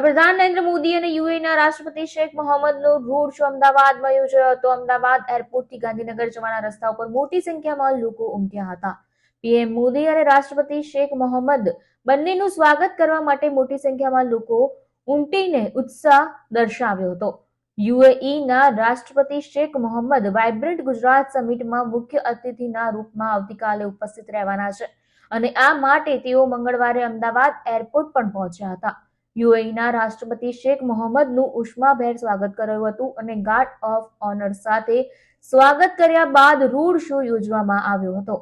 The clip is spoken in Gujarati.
વડાપ્રધાન નરેન્દ્ર મોદી અને યુએના રાષ્ટ્રપતિ શેખ મોહમ્મદનો રોડ શો અમદાવાદમાં યોજાયો હતો. અમદાવાદ એરપોર્ટથી ગાંધીનગર જવાના રસ્તા ઉપર મોટી સંખ્યામાં લોકો ઉમટ્યા હતા. પીએમ મોદી અને રાષ્ટ્રપતિ શેખ મોહમ્મદ બંનેનું સ્વાગત કરવા માટે મોટી સંખ્યામાં લોકો ઉમટીને ઉત્સાહ દર્શાવ્યો હતો. યુએઈના રાષ્ટ્રપતિ શેખ મોહમ્મદ વાઇબ્રન્ટ ગુજરાત સમિટમાં મુખ્ય અતિથિના રૂપમાં આવતીકાલે ઉપસ્થિત રહેવાના છે અને આ માટે તેઓ મંગળવારે અમદાવાદ એરપોર્ટ પણ પહોંચ્યા હતા. યુએઈના રાષ્ટ્રપતિ શેખ મોહમ્મદનું ઉષ્માભેર સ્વાગત કરાયું હતું અને ગાર્ડ ઓફ ઓનર સાથે સ્વાગત કર્યા બાદ રોડ શો યોજવામાં આવ્યો હતો.